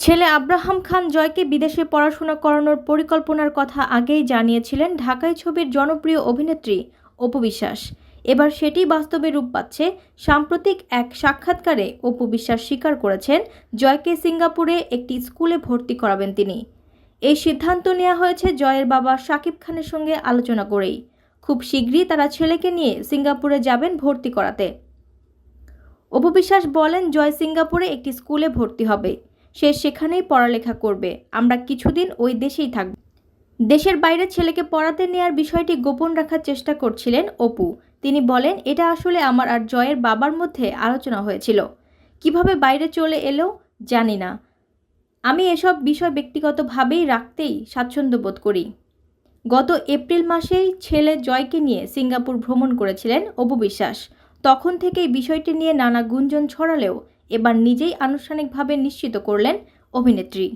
ছেলে আব্রাহাম খান জয়কে বিদেশে পড়াশোনা করানোর পরিকল্পনার কথা আগেই জানিয়েছিলেন ঢাকাই ছবির জনপ্রিয় অভিনেত্রী অপু বিশ্বাস। এবার সেটি বাস্তবে রূপ পাচ্ছে সাম্প্রতিক এক সাক্ষাৎকারে অপু বিশ্বাস স্বীকার করেছেন জয়কে সিঙ্গাপুরে একটি স্কুলে ভর্তি করাবেন তিনি। এই সিদ্ধান্ত নেওয়া হয়েছে জয়ের বাবা শাকিব খানের সঙ্গে আলোচনা করেই। খুব শীঘ্রই তারা ছেলেকে নিয়ে সিঙ্গাপুরে যাবেন ভর্তি করাতে। অপু বিশ্বাস বলেন, জয় সিঙ্গাপুরে একটি স্কুলে ভর্তি হবে। সে সেখানেই পড়ালেখা করবে। আমরা কিছুদিন ওই দেশেই থাকব। দেশের বাইরে ছেলেকে পড়াতে নেয়ার বিষয়টি গোপন রাখার চেষ্টা করছিলেন অপু। তিনি বলেন, এটা আসলে আমার আর জয়ের বাবার মধ্যে আলোচনা হয়েছিল। কীভাবে বাইরে চলে এলো জানি না। আমি এসব বিষয় ব্যক্তিগতভাবেই রাখতেই স্বাচ্ছন্দ্য বোধ করি। গত এপ্রিল মাসেই ছেলে জয়কে নিয়ে সিঙ্গাপুর ভ্রমণ করেছিলেন অপু বিশ্বাস। তখন থেকেই বিষয়টি নিয়ে নানা গুঞ্জন ছড়ালেও এবার নিজেই আনুষ্ঠানিকভাবে নিশ্চিত করলেন অভিনেত্রী।